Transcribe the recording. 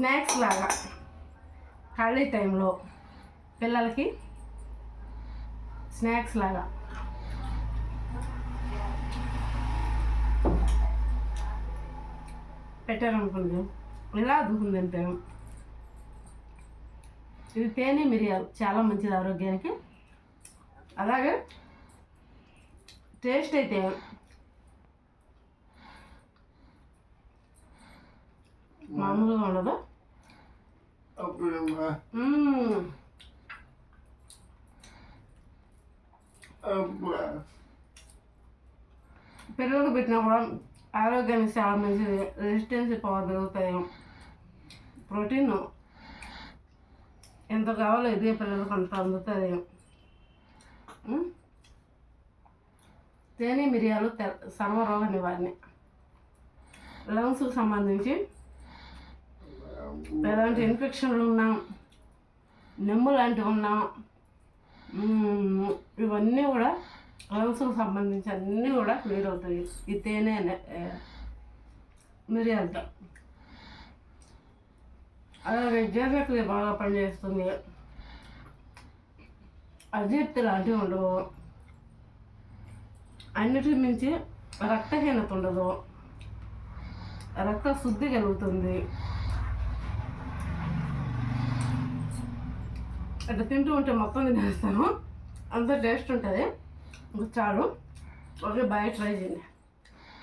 Snacks లాగా ఖాళీ టైంలో పిల్లలకి స్నాక్స్ లాగా. పెట్టారనుకోండి ఇలా అద్దుకుని తింటాను ఇవి తేనె మిరియాలు చాలా మంచిది ఆరోగ్యానికి. అలాగే టేస్ట్ అయితే మామూలుగా ఉండదు. పిల్లలకు పెట్టినా కూడా ఆరోగ్యానికి చాలా మంచిది రెసిస్టెన్సీ పవర్ పెరుగుతాయి ప్రోటీన్ ఎంత కావాలో ఇదే పిల్లలకు అంత అందుతుంది. తేనె మిరియాలు తె- సర్వరోగ నివారణ లంగ్స్కి సంబంధించి ఎలాంటి ఇన్ఫెక్షన్లు ఉన్నా నెమ్ము లాంటివి ఉన్నా ఇవన్నీ కూడా లంగ్స్కి సంబంధించి అన్నీ కూడా క్లియర్ అవుతాయి. ఈ తేనె మిరియాలతో. అలాగే జీర్ణక్రియ బాగా పనిచేస్తుంది. అజీర్తి లాంటివి ఉండవు. అన్నిటి మించి రక్తహీనత ఉండదు. రక్త శుద్ధి కలుగుతుంది. అట్లా తింటూ ఉంటే మొత్తం తినేస్తాను. అంత టేస్ట్ ఉంటుంది. ఇంకా చాలు. ఓకే బాయ్ ట్రై చేయండి.